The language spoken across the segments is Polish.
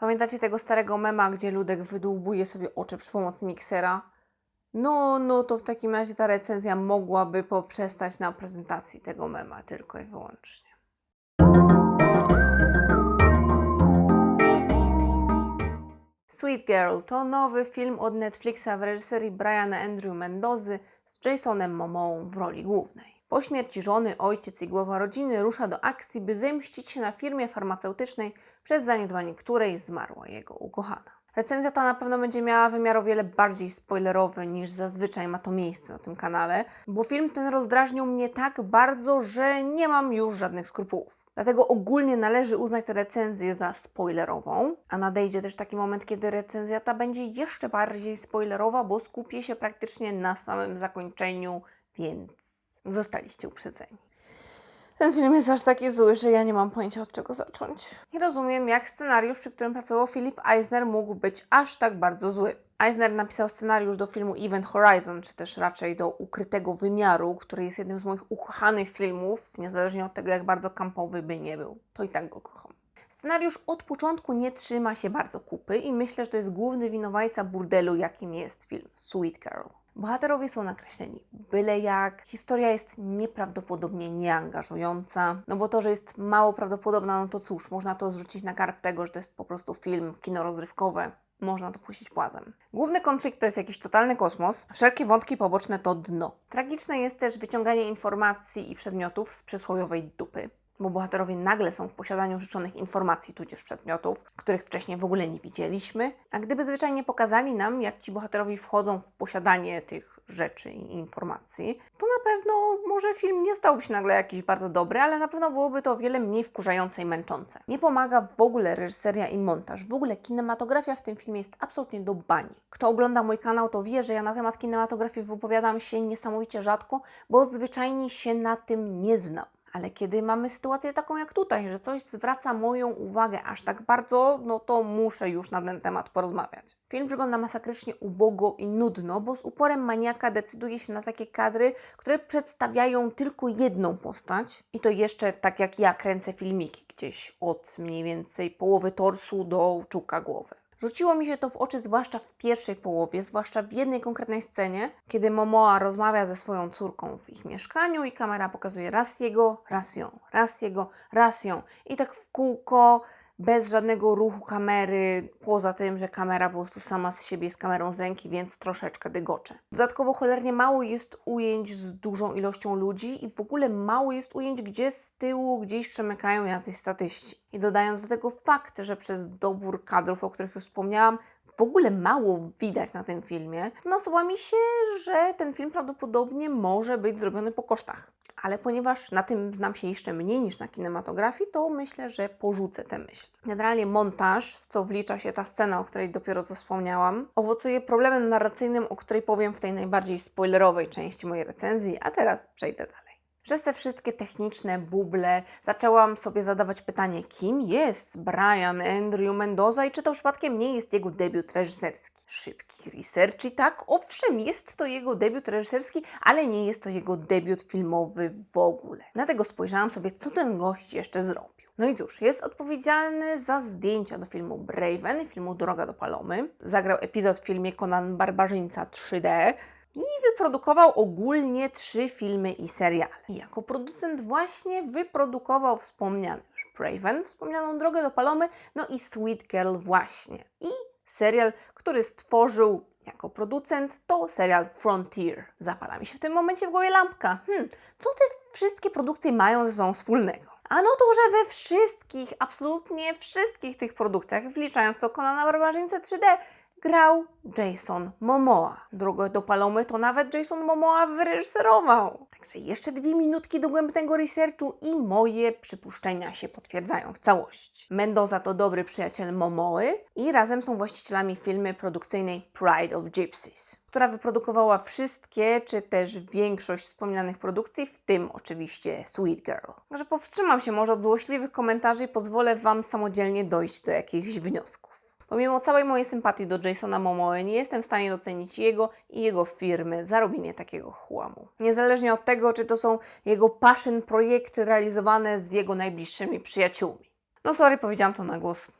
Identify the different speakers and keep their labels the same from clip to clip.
Speaker 1: Pamiętacie tego starego mema, gdzie Ludek wydłubuje sobie oczy przy pomocy miksera? No, no to w takim razie ta recenzja mogłaby poprzestać na prezentacji tego mema tylko i wyłącznie. Sweet Girl to nowy film od Netflixa w reżyserii Briana Andrew Mendozy z Jasonem Momoą w roli głównej. Po śmierci żony, ojciec i głowa rodziny rusza do akcji, by zemścić się na firmie farmaceutycznej, przez zaniedbanie której zmarła jego ukochana. Recenzja ta na pewno będzie miała wymiar o wiele bardziej spoilerowy niż zazwyczaj ma to miejsce na tym kanale, bo film ten rozdrażnił mnie tak bardzo, że nie mam już żadnych skrupułów. Dlatego ogólnie należy uznać tę recenzję za spoilerową, a nadejdzie też taki moment, kiedy recenzja ta będzie jeszcze bardziej spoilerowa, bo skupię się praktycznie na samym zakończeniu, więc zostaliście uprzedzeni. Ten film jest aż taki zły, że ja nie mam pojęcia od czego zacząć. Nie rozumiem, jak scenariusz, przy którym pracował Philip Eisner, mógł być aż tak bardzo zły. Eisner napisał scenariusz do filmu Event Horizon, czy też raczej do Ukrytego Wymiaru, który jest jednym z moich ukochanych filmów, niezależnie od tego, jak bardzo kampowy by nie był. To i tak go kocham. Scenariusz od początku nie trzyma się bardzo kupy i myślę, że to jest główny winowajca burdelu, jakim jest film Sweet Girl. Bohaterowie są nakreśleni byle jak, historia jest nieprawdopodobnie nieangażująca, no bo to, że jest mało prawdopodobna, no to cóż, można to zrzucić na karp tego, że to jest po prostu film, kino rozrywkowe, można to puścić płazem. Główny konflikt to jest jakiś totalny kosmos, wszelkie wątki poboczne to dno. Tragiczne jest też wyciąganie informacji i przedmiotów z przysłowiowej dupy bo bohaterowie nagle są w posiadaniu życzonych informacji, tudzież przedmiotów, których wcześniej w ogóle nie widzieliśmy, a gdyby zwyczajnie pokazali nam, jak ci bohaterowie wchodzą w posiadanie tych rzeczy i informacji, to na pewno może film nie stałby się nagle jakiś bardzo dobry, ale na pewno byłoby to o wiele mniej wkurzające i męczące. Nie pomaga w ogóle reżyseria i montaż, w ogóle kinematografia w tym filmie jest absolutnie do bani. Kto ogląda mój kanał, to wie, że ja na temat kinematografii wypowiadam się niesamowicie rzadko, bo zwyczajnie się na tym nie znam. Ale kiedy mamy sytuację taką jak tutaj, że coś zwraca moją uwagę aż tak bardzo, no to muszę już na ten temat porozmawiać. Film wygląda masakrycznie ubogo i nudno, bo z uporem maniaka decyduje się na takie kadry, które przedstawiają tylko jedną postać i to jeszcze tak jak ja kręcę filmiki gdzieś od mniej więcej połowy torsu do czułka głowy. Rzuciło mi się to w oczy zwłaszcza w pierwszej połowie, zwłaszcza w jednej konkretnej scenie, kiedy Momoa rozmawia ze swoją córką w ich mieszkaniu i kamera pokazuje raz jego, raz ją, raz jego, raz ją. I tak w kółko, bez żadnego ruchu kamery, poza tym, że kamera po prostu sama z siebie jest kamerą z ręki, więc troszeczkę dygocze. Dodatkowo cholernie mało jest ujęć z dużą ilością ludzi i w ogóle mało jest ujęć, gdzie z tyłu gdzieś przemykają jacyś statyści. I dodając do tego fakt, że przez dobór kadrów, o których już wspomniałam, w ogóle mało widać na tym filmie, nasuwa mi się, że ten film prawdopodobnie może być zrobiony po kosztach. Ale ponieważ na tym znam się jeszcze mniej niż na kinematografii, to myślę, że porzucę tę myśl. Generalnie montaż, w co wlicza się ta scena, o której dopiero co wspomniałam, owocuje problemem narracyjnym, o której powiem w tej najbardziej spoilerowej części mojej recenzji, a teraz przejdę dalej. Przez te wszystkie techniczne buble zaczęłam sobie zadawać pytanie, kim jest Brian Andrew Mendoza i czy to przypadkiem nie jest jego debiut reżyserski. Szybki research i tak, owszem, jest to jego debiut reżyserski, ale nie jest to jego debiut filmowy w ogóle. Dlatego spojrzałam sobie, co ten gość jeszcze zrobił. No i cóż, jest odpowiedzialny za zdjęcia do filmu Braven, filmu Droga do Palomy. Zagrał epizod w filmie Conan Barbarzyńca 3D, i wyprodukował ogólnie trzy filmy i seriale. I jako producent właśnie wyprodukował wspomniany już Braven, wspomnianą Drogę do Palomy, no i Sweet Girl właśnie. I serial, który stworzył jako producent, to serial Frontier. Zapala mi się w tym momencie w głowie lampka. Hmm, co te wszystkie produkcje mają ze sobą wspólnego? Ano to, że we wszystkich, absolutnie wszystkich tych produkcjach, wliczając to Conana Barbarzyńcę 3D, grał Jason Momoa. Drogę do Palomy to nawet Jason Momoa wyreżyserował. Także jeszcze dwie minutki dogłębnego researchu i moje przypuszczenia się potwierdzają w całości. Mendoza to dobry przyjaciel Momoły i razem są właścicielami firmy produkcyjnej Pride of Gypsies, która wyprodukowała wszystkie, czy też większość wspomnianych produkcji, w tym oczywiście Sweet Girl. Może powstrzymam się może od złośliwych komentarzy i pozwolę Wam samodzielnie dojść do jakichś wniosków. Pomimo całej mojej sympatii do Jasona Momoe, nie jestem w stanie docenić jego i jego firmy za robienie takiego chłamu. Niezależnie od tego, czy to są jego passion projekty realizowane z jego najbliższymi przyjaciółmi. No sorry, powiedziałam to na głos.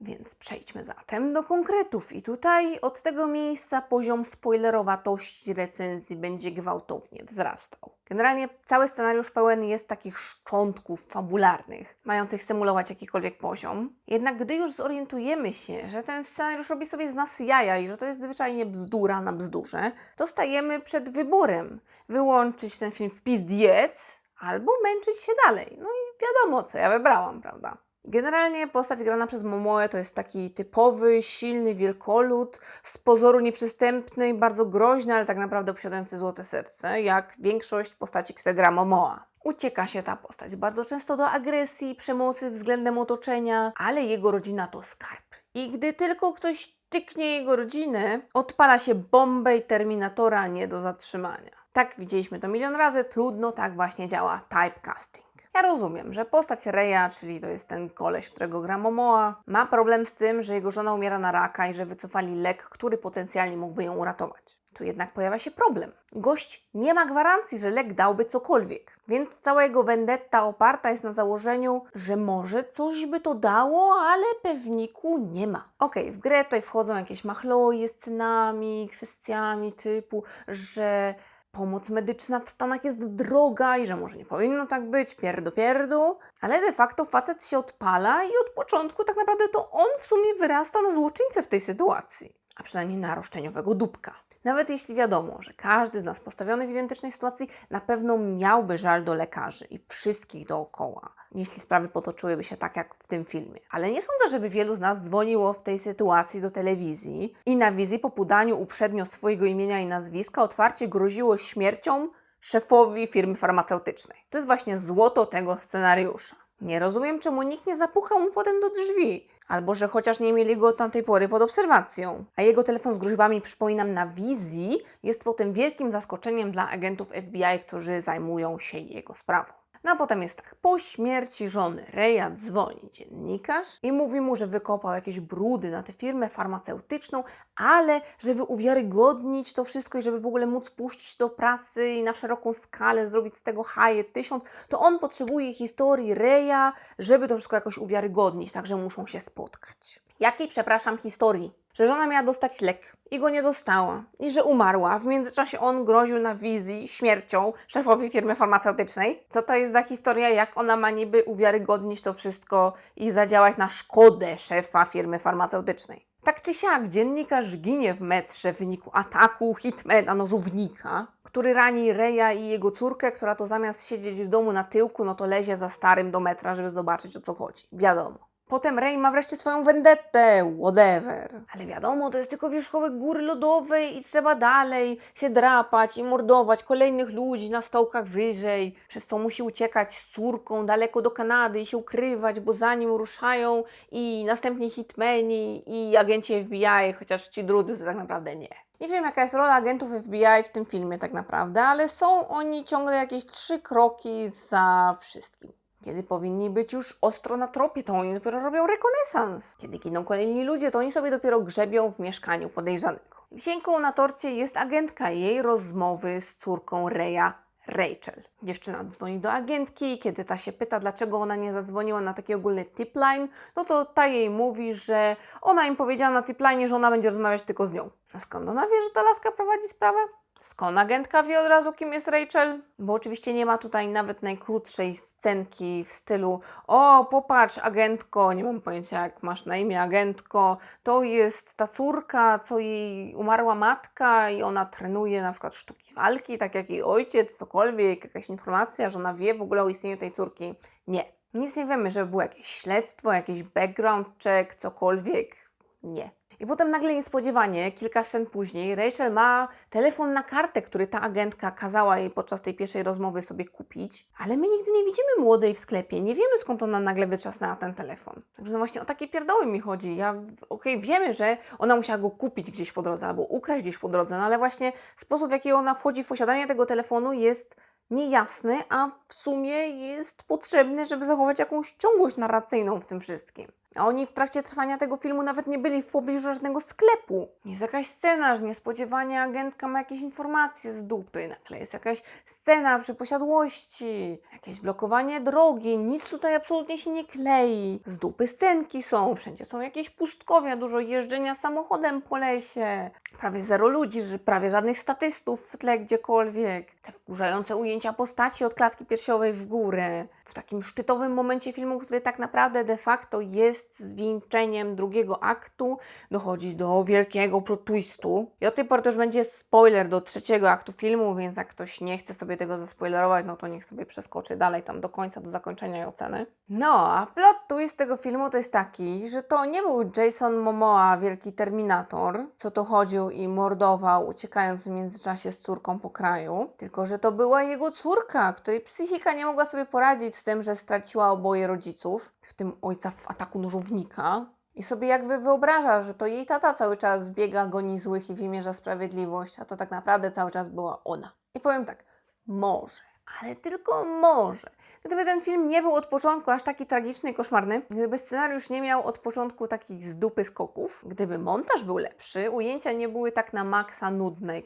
Speaker 1: Więc przejdźmy zatem do konkretów. I tutaj od tego miejsca poziom spoilerowatości recenzji będzie gwałtownie wzrastał. Generalnie cały scenariusz pełen jest takich szczątków fabularnych, mających symulować jakikolwiek poziom. Jednak gdy już zorientujemy się, że ten scenariusz robi sobie z nas jaja i że to jest zwyczajnie bzdura na bzdurze, to stajemy przed wyborem. Wyłączyć ten film w pizdiec albo męczyć się dalej. No i wiadomo, co ja wybrałam, prawda? Generalnie postać grana przez Momoe to jest taki typowy, silny wielkolud, z pozoru nieprzystępny i bardzo groźny, ale tak naprawdę posiadający złote serce, jak większość postaci, które gra Momoa. Ucieka się ta postać bardzo często do agresji, przemocy względem otoczenia, ale jego rodzina to skarb. I gdy tylko ktoś tyknie jego rodzinę, odpala się bombę i Terminatora nie do zatrzymania. Tak widzieliśmy to milion razy, trudno, tak właśnie działa typecasting. Ja rozumiem, że postać Reya, czyli to jest ten koleś, którego gra Momoa, ma problem z tym, że jego żona umiera na raka i że wycofali lek, który potencjalnie mógłby ją uratować. Tu jednak pojawia się problem. Gość nie ma gwarancji, że lek dałby cokolwiek, więc cała jego vendetta oparta jest na założeniu, że może coś by to dało, ale pewniku nie ma. Okej, w grę tutaj wchodzą jakieś machloje z cenami, kwestiami typu, że pomoc medyczna w Stanach jest droga i że może nie powinno tak być, pierdu pierdu, ale de facto facet się odpala i od początku tak naprawdę to on w sumie wyrasta na złoczyńcę w tej sytuacji, a przynajmniej na roszczeniowego dupka. Nawet jeśli wiadomo, że każdy z nas postawiony w identycznej sytuacji na pewno miałby żal do lekarzy i wszystkich dookoła, jeśli sprawy potoczyłyby się tak jak w tym filmie. Ale nie sądzę, żeby wielu z nas dzwoniło w tej sytuacji do telewizji i na wizji po podaniu uprzednio swojego imienia i nazwiska otwarcie groziło śmiercią szefowi firmy farmaceutycznej. To jest właśnie złoto tego scenariusza. Nie rozumiem, czemu nikt nie zapukał mu potem do drzwi. Albo że chociaż nie mieli go od tamtej pory pod obserwacją. A jego telefon z groźbami, przypominam, na wizji jest potem wielkim zaskoczeniem dla agentów FBI, którzy zajmują się jego sprawą. No a potem jest tak, po śmierci żony Reja dzwoni dziennikarz i mówi mu, że wykopał jakieś brudy na tę firmę farmaceutyczną, ale żeby uwiarygodnić to wszystko i żeby w ogóle móc puścić do prasy i na szeroką skalę zrobić z tego haje tysiąc, to on potrzebuje historii Reja, żeby to wszystko jakoś uwiarygodnić, także muszą się spotkać. Jakiej, przepraszam, historii? Że żona miała dostać lek i go nie dostała i że umarła. W międzyczasie on groził na wizji śmiercią szefowi firmy farmaceutycznej. Co to jest za historia? Jak ona ma niby uwiarygodnić to wszystko i zadziałać na szkodę szefa firmy farmaceutycznej? Tak czy siak, dziennikarz ginie w metrze w wyniku ataku hitmana nożownika, który rani Reja i jego córkę, która to zamiast siedzieć w domu na tyłku, no to lezie za starym do metra, żeby zobaczyć o co chodzi. Wiadomo. Potem Rey ma wreszcie swoją vendettę, whatever. Ale wiadomo, to jest tylko wierzchołek góry lodowej i trzeba dalej się drapać i mordować kolejnych ludzi na stołkach wyżej, przez co musi uciekać z córką daleko do Kanady i się ukrywać, bo za nim ruszają i następnie hitmeni i agenci FBI, chociaż ci drudzy to tak naprawdę nie. Nie wiem, jaka jest rola agentów FBI w tym filmie tak naprawdę, ale są oni ciągle jakieś trzy kroki za wszystkim. Kiedy powinni być już ostro na tropie, to oni dopiero robią rekonesans. Kiedy giną kolejni ludzie, to oni sobie dopiero grzebią w mieszkaniu podejrzanego. Wisienką na torcie jest agentka i jej rozmowy z córką Reya, Rachel. Dziewczyna dzwoni do agentki, kiedy ta się pyta, dlaczego ona nie zadzwoniła na taki ogólny tipline, no to ta jej mówi, że ona im powiedziała na tipline, że ona będzie rozmawiać tylko z nią. A skąd ona wie, że ta laska prowadzi sprawę? Skąd agentka wie od razu, kim jest Rachel? Bo oczywiście nie ma tutaj nawet najkrótszej scenki w stylu o, popatrz, agentko, nie mam pojęcia jak masz na imię agentko, to jest ta córka, co jej umarła matka i ona trenuje na przykład sztuki walki, tak jak jej ojciec, cokolwiek, jakaś informacja, że ona wie w ogóle o istnieniu tej córki. Nie. Nic nie wiemy, żeby było jakieś śledztwo, jakiś background check, cokolwiek. Nie. I potem nagle niespodziewanie, kilka scen później, Rachel ma telefon na kartę, który ta agentka kazała jej podczas tej pierwszej rozmowy sobie kupić, ale my nigdy nie widzimy młodej w sklepie, nie wiemy skąd ona nagle wytrzasnęła ten telefon. Także no właśnie o takie pierdoły mi chodzi. Ja, okej, wiemy, że ona musiała go kupić gdzieś po drodze albo ukraść gdzieś po drodze, no ale właśnie sposób, w jaki ona wchodzi w posiadanie tego telefonu jest niejasny, a w sumie jest potrzebny, żeby zachować jakąś ciągłość narracyjną w tym wszystkim. A oni w trakcie trwania tego filmu nawet nie byli w pobliżu żadnego sklepu. Jest jakaś scena, że niespodziewanie agentka ma jakieś informacje z dupy. Nagle jest jakaś scena przy posiadłości, jakieś blokowanie drogi. Nic tutaj absolutnie się nie klei. Z dupy scenki są, wszędzie są jakieś pustkowia, dużo jeżdżenia samochodem po lesie. Prawie zero ludzi, prawie żadnych statystów w tle gdziekolwiek. Te wkurzające ujęcia postaci od klatki piersiowej w górę. W takim szczytowym momencie filmu, który tak naprawdę de facto jest zwieńczeniem drugiego aktu, dochodzi do wielkiego plot twistu. I od tej pory to już będzie spoiler do trzeciego aktu filmu, więc jak ktoś nie chce sobie tego zaspoilerować, no to niech sobie przeskoczy dalej tam do końca, do zakończenia i oceny. No, a plot twist tego filmu to jest taki, że to nie był Jason Momoa, wielki Terminator, co to chodził i mordował, uciekając w międzyczasie z córką po kraju, tylko że to była jego córka, której psychika nie mogła sobie poradzić z tym, że straciła oboje rodziców, w tym ojca w ataku nożownika. I sobie jakby wyobraża, że to jej tata cały czas biega, goni złych i wymierza sprawiedliwość, a to tak naprawdę cały czas była ona. I powiem tak, może, ale tylko może. Gdyby ten film nie był od początku aż taki tragiczny i koszmarny, gdyby scenariusz nie miał od początku takich z skoków, gdyby montaż był lepszy, ujęcia nie były tak na maksa nudne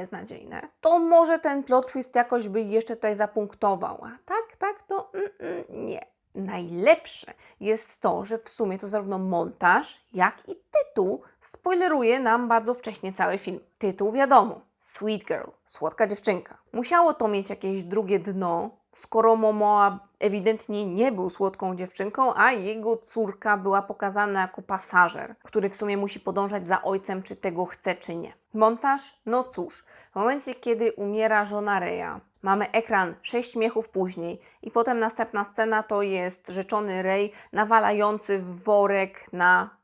Speaker 1: beznadziejne, to może ten plot twist jakoś by jeszcze tutaj zapunktował. A tak, tak, to mm, mm, nie. Najlepsze jest to, że w sumie to zarówno montaż, jak i tytuł spoileruje nam bardzo wcześnie cały film. Tytuł wiadomo, Sweet Girl, słodka dziewczynka. Musiało to mieć jakieś drugie dno, skoro Momoa ewidentnie nie był słodką dziewczynką, a jego córka była pokazana jako pasażer, który w sumie musi podążać za ojcem, czy tego chce, czy nie. Montaż? No cóż, w momencie, kiedy umiera żona Reja, mamy ekran sześć śmiechów później i potem następna scena to jest rzeczony Rej nawalający w worek na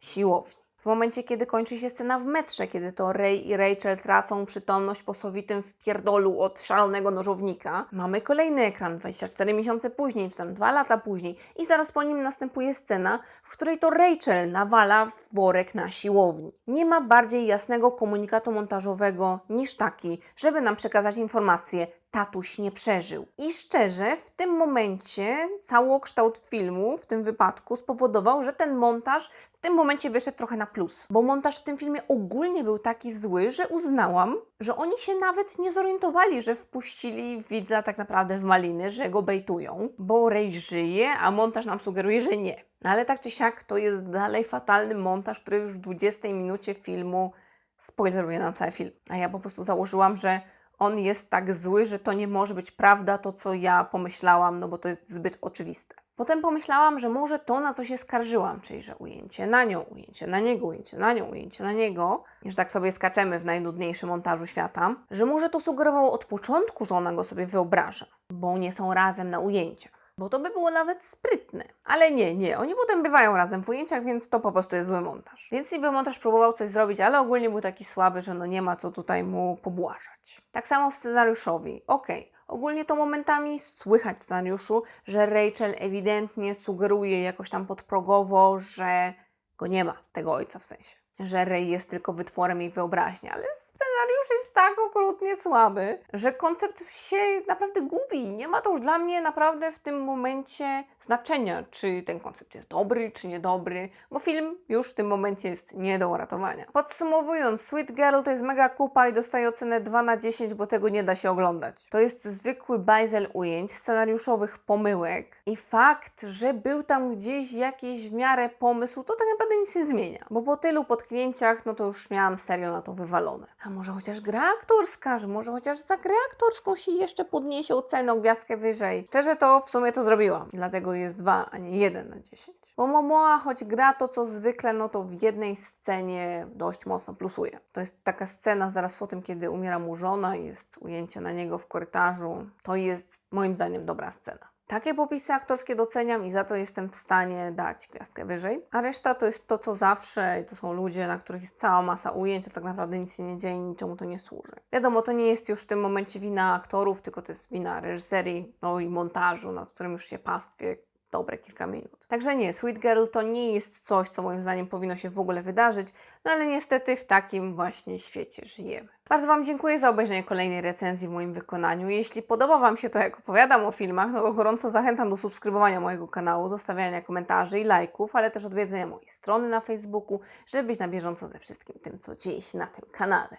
Speaker 1: siłowni. W momencie, kiedy kończy się scena w metrze, kiedy to Ray i Rachel tracą przytomność po sowitym wpierdolu od szalonego nożownika, mamy kolejny ekran 24 miesiące później, czy tam 2 lata później i zaraz po nim następuje scena, w której to Rachel nawala w worek na siłowni. Nie ma bardziej jasnego komunikatu montażowego niż taki, żeby nam przekazać informację, tatuś nie przeżył. I szczerze, w tym momencie całokształt filmu w tym wypadku spowodował, że ten montaż w tym momencie wyszedł trochę na plus. Bo montaż w tym filmie ogólnie był taki zły, że uznałam, że oni się nawet nie zorientowali, że wpuścili widza tak naprawdę w maliny, że go bejtują, bo Ray żyje, a montaż nam sugeruje, że nie. No ale tak czy siak to jest dalej fatalny montaż, który już w 20 minucie filmu spoileruje nam cały film. A ja po prostu założyłam, że on jest tak zły, że to nie może być prawda, to co ja pomyślałam, no bo to jest zbyt oczywiste. Potem pomyślałam, że może to, na co się skarżyłam, czyli że ujęcie na nią, ujęcie na niego, ujęcie na nią, ujęcie na niego, że tak sobie skaczemy w najnudniejszym montażu świata, że może to sugerowało od początku, że ona go sobie wyobraża, bo nie są razem na ujęciach. Bo to by było nawet sprytne. Ale nie, nie. Oni potem bywają razem w ujęciach, więc to po prostu jest zły montaż. Więc niby montaż próbował coś zrobić, ale ogólnie był taki słaby, że no nie ma co tutaj mu pobłażać. Tak samo w scenariuszowi. Okej. Ogólnie to momentami słychać w scenariuszu, że Rachel ewidentnie sugeruje jakoś tam podprogowo, że go nie ma, tego ojca w sensie. Że Ray jest tylko wytworem jej wyobraźni, ale scenariusz jest tak okrutnie słaby, że koncept się naprawdę gubi. Nie ma to już dla mnie naprawdę w tym momencie znaczenia, czy ten koncept jest dobry, czy niedobry, bo film już w tym momencie jest nie do uratowania. Podsumowując, Sweet Girl to jest mega kupa i dostaje ocenę 2 na 10, bo tego nie da się oglądać. To jest zwykły bajzel ujęć, scenariuszowych pomyłek i fakt, że był tam gdzieś jakiś w miarę pomysł, to tak naprawdę nic nie zmienia, bo po tylu potknięciach, no to już miałam serio na to wywalone. A może chociaż gra aktorska, że może chociaż za grę aktorską się jeszcze podniesie ocenę o gwiazdkę wyżej. Szczerze to w sumie to zrobiłam, dlatego jest 2, a nie 1 na 10. Bo Momoa, choć gra to co zwykle, no to w jednej scenie dość mocno plusuje. To jest taka scena zaraz po tym, kiedy umiera mu żona, jest ujęcie na niego w korytarzu. To jest moim zdaniem dobra scena. Takie popisy aktorskie doceniam i za to jestem w stanie dać gwiazdkę wyżej. A reszta to jest to, co zawsze i to są ludzie, na których jest cała masa ujęć, a tak naprawdę nic się nie dzieje niczemu to nie służy. Wiadomo, to nie jest już w tym momencie wina aktorów, tylko to jest wina reżyserii, no i montażu, nad którym już się pastwie dobre kilka minut. Także nie, Sweet Girl to nie jest coś, co moim zdaniem powinno się w ogóle wydarzyć, no ale niestety w takim właśnie świecie żyjemy. Bardzo Wam dziękuję za obejrzenie kolejnej recenzji w moim wykonaniu. Jeśli podoba Wam się to, jak opowiadam o filmach, no to gorąco zachęcam do subskrybowania mojego kanału, zostawiania komentarzy i lajków, ale też odwiedzenia mojej strony na Facebooku, żeby być na bieżąco ze wszystkim tym, co się na tym kanale.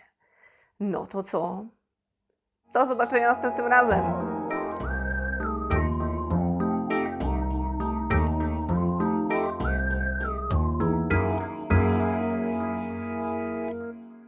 Speaker 1: No to co? Do zobaczenia następnym razem.